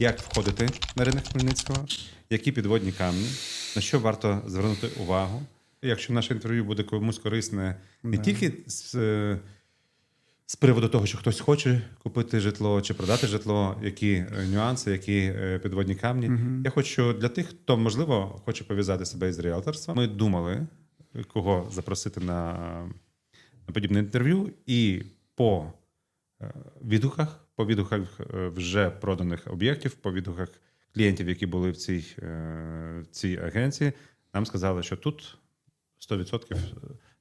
як входити на ринок Хмельницького, які підводні камні, на що варто звернути увагу. Якщо наше інтерв'ю буде комусь корисне не тільки з, е, з приводу того, що хтось хоче купити житло чи продати житло, які е, нюанси, які е, підводні камні. Я хочу для тих, хто можливо хоче пов'язати себе із ріелторством. Ми думали, кого запросити на, на подібне інтерв'ю, і по відгуках, по відгуках е, вже проданих об'єктів, по відгуках клієнтів, які були в цій, е, цій агенції, нам сказали, що тут 100%,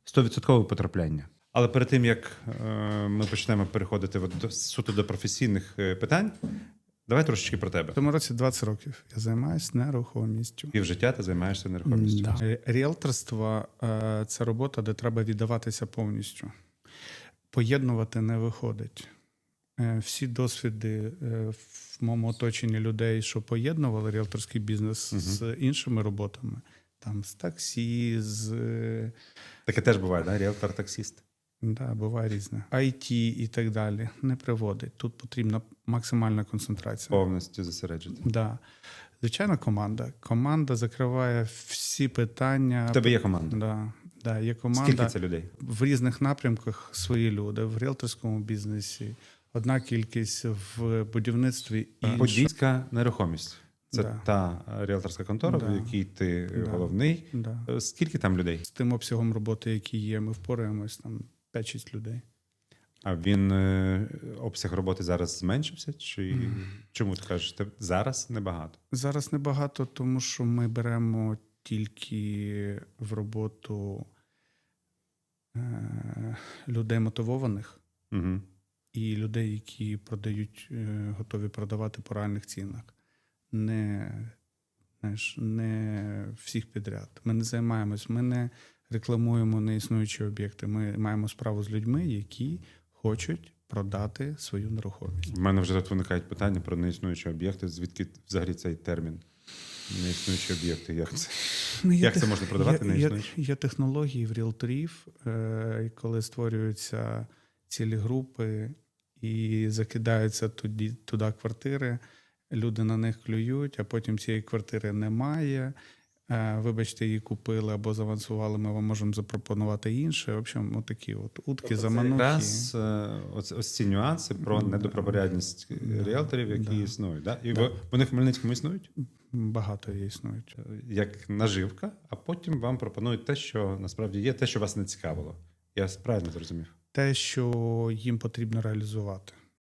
100% потрапляння. Але перед тим як е, ми почнемо переходити до суто до професійних е, питань, давай трошечки про тебе. В цьому році 20 років я займаюся нерухомістю. Півжиття ти займаєшся нерухомістю. Да. Е, Ріелторство е, це робота, де треба віддаватися повністю. Поєднувати не виходить. Е, Всі досвіди е, в моєму оточенні людей, що поєднували ріелторський бізнес з іншими роботами, там з таксі, з е, Таке теж буває, да? ріелтор-таксіст. да, буває різне, IT і так далі, не приводить. Тут потрібна максимальна концентрація. Повністю зосереджений. Да. Звичайно, команда. Команда закриває всі питання. В тебе є команда. Да, да, є команда Скільки це людей? в різних напрямках свої люди в ріелторському бізнесі. Одна кількість в будівництві інша. Подільська нерухомість. Це Да. та ріелторська контора, Да. в якій ти Да. головний. Да. Е, Скільки там людей? З тим обсягом роботи, який є, ми впораємось там 5-6 людей. А він е, обсяг роботи зараз зменшився? Чи чому ти кажеш? Те- Зараз небагато. Зараз небагато, тому що ми беремо тільки в роботу е, людей мотивованих. Угу. І людей, які продають, е, готові продавати по реальних цінах. Не, знаєш, не всіх підряд. Ми не займаємось, ми не рекламуємо неіснуючі об'єкти. Ми маємо справу з людьми, які хочуть продати свою нерухомість. У мене вже тут виникають питання про неіснуючі об'єкти. Звідки взагалі цей термін? Неіснуючі об'єкти. Як це? Ну, Як тех- це можна продавати Є, є, є технології в ріелторів, е, коли створюються цілі групи і закидаються туди, туди квартири, люди на них клюють, а потім цієї квартири немає. Е, Вибачте, її купили або завансували, ми вам можемо запропонувати інше. В общем, такі от утки, заманухи. Якраз е, ось, ось ці нюанси про недопропорядність ріелторів, які Да. існують. Да? І Да. вони в Хмельницькому існують Багато є існують. е, як наживка, а потім вам пропонують те, що насправді є, те, що вас не цікавило. Я правильно зрозумів. Те, що їм потрібно реалізувати.